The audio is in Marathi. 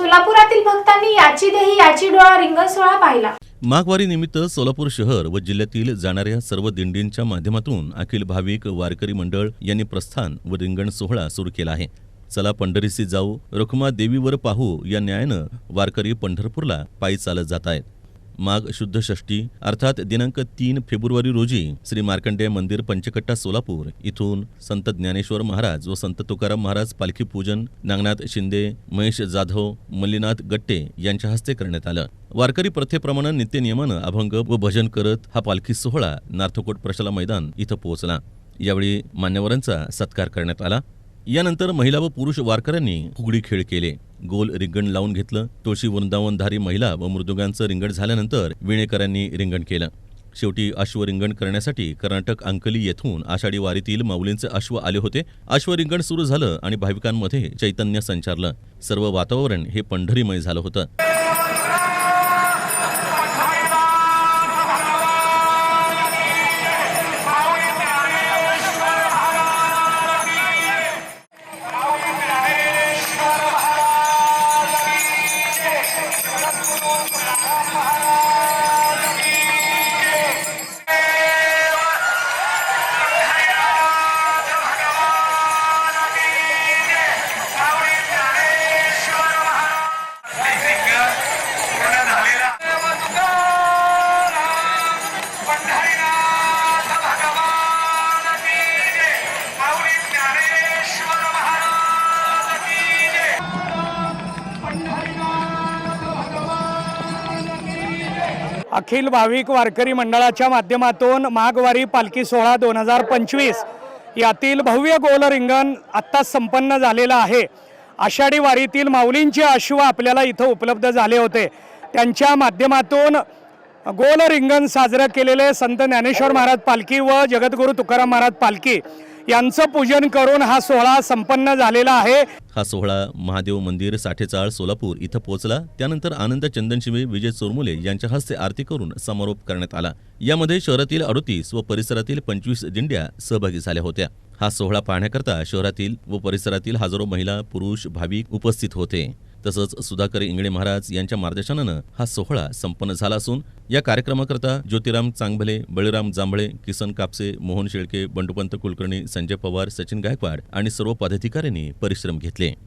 सोलापुरातील भक्तांनी याची देही याची डोळा रिंगण सोहळा पाहिला. माघवारी निमित्त सोलापूर शहर व जिल्ह्यातील जाणाऱ्या सर्व दिंडींच्या माध्यमातून अखिल भाविक वारकरी मंडळ यांनी प्रस्थान व रिंगण सोहळा सुरू केला आहे. चला पंढरीसी जाऊ रखुमा देवीवर पाहू या न्यायानं वारकरी पंढरपूरला पायी चालत जात आहेत. माघ शुद्ध षष्टी अर्थात दिनांक तीन फेब्रुवारी रोजी श्री मार्कंडेय मंदिर पंचकट्टा सोलापूर इथून संत ज्ञानेश्वर महाराज व संत तुकाराम महाराज पालखी पूजन नागनाथ शिंदे महेश जाधव मल्लीनाथ गट्टे यांच्या हस्ते करण्यात आलं. वारकरी प्रथेप्रमाणे नित्यनियमानं अभंग व भजन करत हा पालखी सोहळा नार्थकोट प्रशाला मैदान इथं पोहोचला. यावेळी मान्यवरांचा सत्कार करण्यात आला. यानंतर महिला व पुरुष वारकऱ्यांनी फुगडी खेळ केले. गोल रिंगण लावून घेतलं. तुळशी वृंदावनधारी महिला व मृदुगांचं रिंगण झाल्यानंतर विणेकरांनी रिंगण केलं. शेवटी अश्वरिंगण करण्यासाठी कर्नाटक अंकली येथून आषाढी वारीतील माऊलींचे अश्व आले होते. अश्वरिंगण सुरू झालं आणि भाविकांमध्ये चैतन्य संचारलं. सर्व वातावरण हे पंढरीमय झालं होतं. Oh, my God. अखिल भाविक वारकरी मंडळाच्या माध्यमातून माघवारी पालखी सोहळा दोन हजार पंचवीस. यातील भव्य गोल रिंगण आत्ताच संपन्न झालेलं आहे. आषाढी वारीतील माऊलींचे अश्व आपल्याला इथं उपलब्ध झाले होते. त्यांच्या माध्यमातून गोल रिंगण साजरं केलेले संत ज्ञानेश्वर महाराज पालखी व जगद्गुरू तुकाराम महाराज पालखी. यांचं पूजन करून हा सोहळा संपन्न झालेला आहे. हा सोहळा महादेव मंदिर साठेचाळ सोलापूर इथं पोहोचला. त्यानंतर आनंद चंदनशिवे विजय चोरमुले यांच्या हस्ते आरती करून समारोप करण्यात आला. यामध्ये शहरातील अडतीस व परिसरातील पंचवीस दिंड्या सहभागी झाल्या होत्या. हा सोहळा पाहण्याकरता शहरातील व परिसरातील हजारो महिला पुरुष भाविक उपस्थित होते. तसंच सुधाकर इंगळे महाराज यांच्या मार्गदर्शनानं हा सोहळा संपन्न झाला असून या कार्यक्रमाकरता ज्योतिराम चांगभले बळीराम जांभळे किसन कापसे मोहन शेळके बंडुपंत कुलकर्णी संजय पवार सचिन गायकवाड आणि सर्व पदाधिकाऱ्यांनी परिश्रम घेतले.